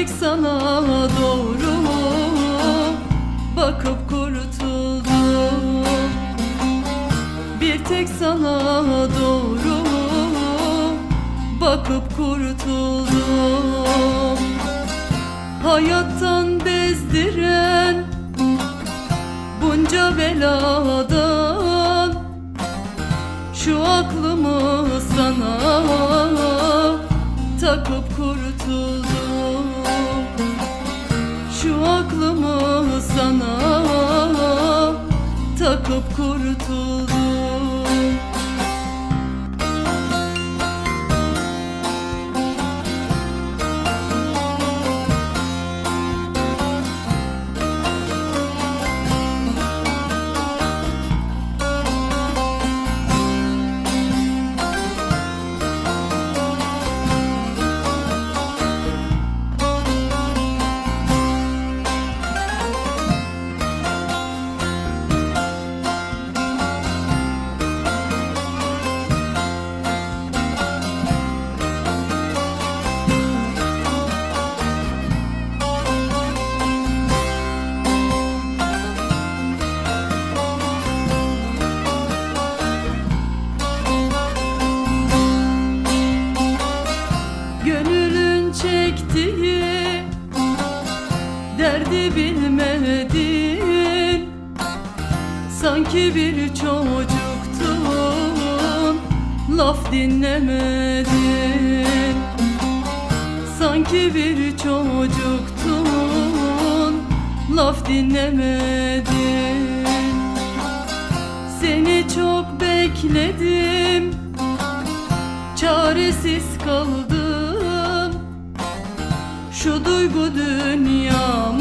tek sana doğru bakıp kurtuldum. Bir tek sana doğru bakıp kurtuldum. Hayattan bezdiren bunca beladan Şu aklımı sana takıp kurtuldum derdi bilmedin. Sanki bir çocuktun. Laf dinlemedin. Sanki bir çocuktun. Laf dinlemedin. Seni çok bekledim. Çaresiz kaldım Şu duygu dünyamı